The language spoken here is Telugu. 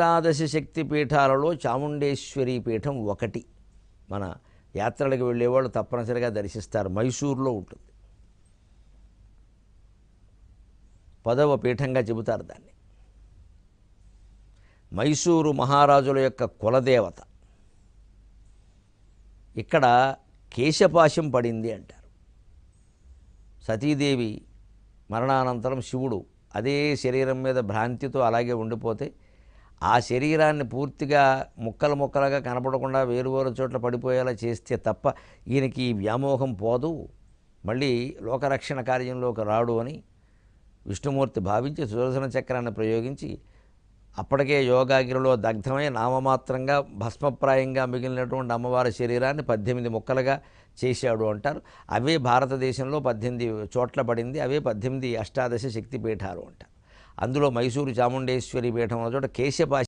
అష్టాదశ శక్తి పీఠాలలో చాముండేశ్వరి పీఠం ఒకటి. మన యాత్రలకు వెళ్ళేవాళ్ళు తప్పనిసరిగా దర్శిస్తారు. మైసూరులో ఉంటుంది. పదవ పీఠంగా చెబుతారు దాన్ని. మైసూరు మహారాజుల యొక్క కులదేవత. ఇక్కడ కేశపాశం పడింది అంటారు. సతీదేవి మరణానంతరం శివుడు అదే శరీరం మీద భ్రాంతితో అలాగే ఉండిపోతే ఆ శరీరాన్ని పూర్తిగా ముక్కలు ముక్కలుగా కనపడకుండా వేరు వేరు చోట్ల పడిపోయేలా చేస్తే తప్ప ఈయనకి ఈ వ్యామోహం పోదు. మళ్ళీ లోకరక్షణ కార్యంలోకి రాడు అని విష్ణుమూర్తి భావించి సుదర్శన చక్రాన్ని ప్రయోగించి అప్పటికే యోగాగిరిలో దగ్ధమై నామమాత్రంగా భస్మప్రాయంగా మిగిలినటువంటి అమ్మవారి శరీరాన్ని పద్దెనిమిది ముక్కలుగా చేశాడు అంటారు. అవే భారతదేశంలో పద్దెనిమిది చోట్ల పడింది అవే పద్దెనిమిది అష్టాదశ శక్తిపీఠాలు అంటారు. అందులో మైసూరు చాముండేశ్వరి పీఠం ఉన్న చోట కేశపాశ